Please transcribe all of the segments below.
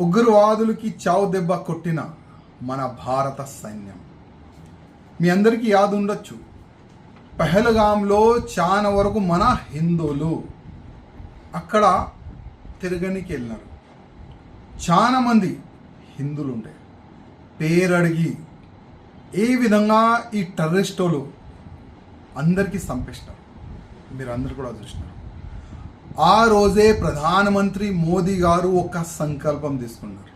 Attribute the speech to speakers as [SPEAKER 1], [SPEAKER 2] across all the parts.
[SPEAKER 1] ఉగ్రవాదులకి చావు దెబ్బ కొట్టిన మన భారత సైన్యం. మీ అందరికీ యాదు ఉండొచ్చు. పహల్గాంలో చాలా వరకు మన హిందువులు అక్కడ తిరగనికి వెళ్ళినారు. చాలామంది హిందువులు ఉండే పేరడిగి ఏ విధంగా ఈ టెర్రరిస్టులు అందరికీ సంపిస్తారు మీరు అందరు కూడా చూసినారు. ఆ రోజే ప్రధానమంత్రి మోదీ గారు ఒక సంకల్పం తీసుకున్నారు.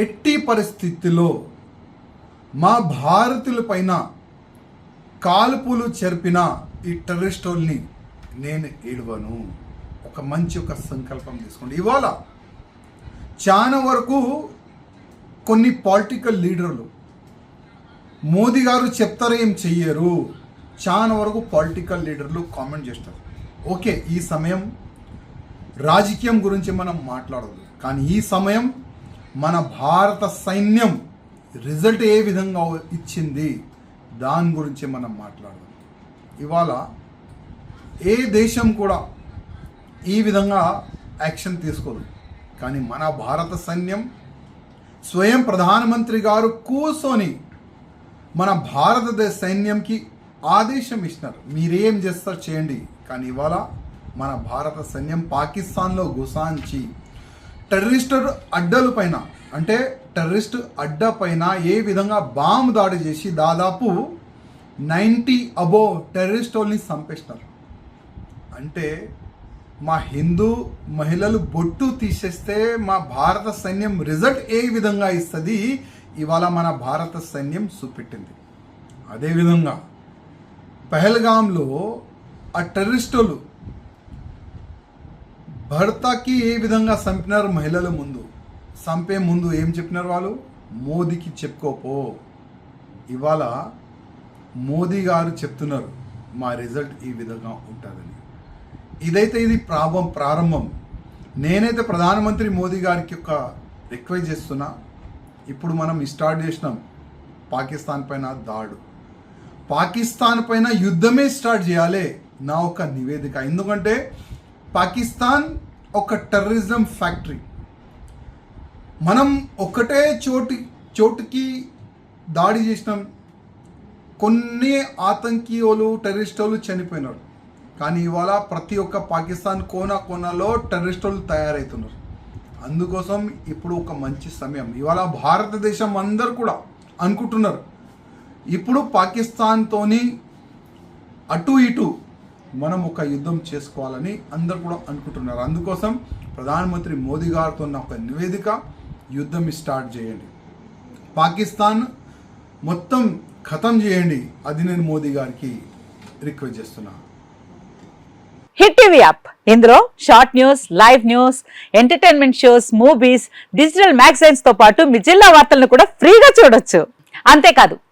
[SPEAKER 1] ఎట్టి పరిస్థితిలో మా భారతీయుల పైన కాల్పులు చెరిపిన ఈ టెర్రరిస్టుల్ని నేను ఏడవను. ఒక మంచి ఒక సంకల్పం తీసుకోండి. ఇవాళ చాలా వరకు కొన్ని పొలిటికల్ లీడర్లు మోదీ గారు చెప్తారు ఏం చెయ్యరు. చాలా వరకు పొలిటికల్ లీడర్లు కామెంట్ చేస్తారు. ఓకే ఈ సమయం రాజకీయం గురించి మనం మాట్లాడదు. కానీ ఈ సమయం మన భారత సైన్యం రిజల్ట్ ఏ విధంగా ఇచ్చింది దాని గురించి మనం మాట్లాడదాం. ఇవాళ ఏ దేశం కూడా ఈ విధంగా యాక్షన్ తీసుకోదు. కానీ మన భారత సైన్యం స్వయం ప్రధానమంత్రి గారు కూర్చొని మన భారతదేశ సైన్యంకి ఆదేశం ఇచ్చినారు. మీరేం చేస్తారు చేయండి. కానీ ఇవాళ మన భారత సైన్యం పాకిస్తాన్లో గుసాంచి టెర్రరిస్ట్ అడ్డలు పైన అంటే టెర్రరిస్ట్ అడ్డ పైన ఏ విధంగా బాంబు దాడి చేసి దాదాపు నైంటీ అబో టెర్రరిస్టుల్ని చంపేసినారు. అంటే మా హిందూ మహిళలు బొట్టు తీసేస్తే మా భారత సైన్యం రిజల్ట్ ఏ విధంగా ఇస్తుంది? ఇవాళ మన భారత సైన్యం చూపెట్టింది. అదేవిధంగా పహల్గాంలో ఆ టెర్రరిస్టులు భర్తకి ఏ విధంగా చంపినారు మహిళల ముందు? చంపే ముందు ఏం చెప్పినారు వాళ్ళు? మోదీకి చెప్పుకోపో. ఇవాళ మోదీ గారు చెప్తున్నారు మా రిజల్ట్ ఈ విధంగా ఉంటుందని. ఇదైతే ఇది ప్రాభం ప్రారంభం. నేనైతే ప్రధానమంత్రి మోదీ గారికి ఒక రిక్వెస్ట్ చేస్తున్నా. ఇప్పుడు మనం స్టార్ట్ చేసినాం. పాకిస్తాన్ పైన దాడు. పాకిస్తాన్ పైన యుద్ధమే స్టార్ట్ చేయాలి నా ఒక నివేదిక. ఎందుకంటే పాకిస్తాన్ ఒక టెర్రరిజం ఫ్యాక్టరీ. మనం ఒకటే చోటు చోటుకి దాడి చేసినాం. కొన్ని ఆతంకీయులు టెర్రరిస్టులు చనిపోయినారు. కానీ ఇవాళ ప్రతి ఒక్క పాకిస్తాన్ కోన కోనలో టెర్రరిస్టులు తయారవుతున్నారు అందుకోసం ఇప్పుడు ఒక మంచి సమయం. ఇవాళ భారతదేశం అందరు కూడా అనుకుంటున్నారు. ఇప్పుడు పాకిస్తాన్తోని అటు ఇటు మనం ఒక యుద్ధం చేసుకోవాలని అందరు కూడా అనుకుంటున్నారు. అందుకోసం ప్రధానమంత్రి మోదీ గారితో ఉన్న ఒక నివేదిక యుద్ధం స్టార్ట్ చేయండి. పాకిస్తాన్ మొత్తం ఖతం చేయండి అది నేను మోదీ గారికి రిక్వెస్ట్ చేస్తున్నా.
[SPEAKER 2] Hit TV app. ఇందులో short news live news entertainment shows movies digital మ్యాగజైన్స్తో పాటు మీ జిల్లా వార్తలను కూడా ఫ్రీగా చూడొచ్చు. అంతేకాదు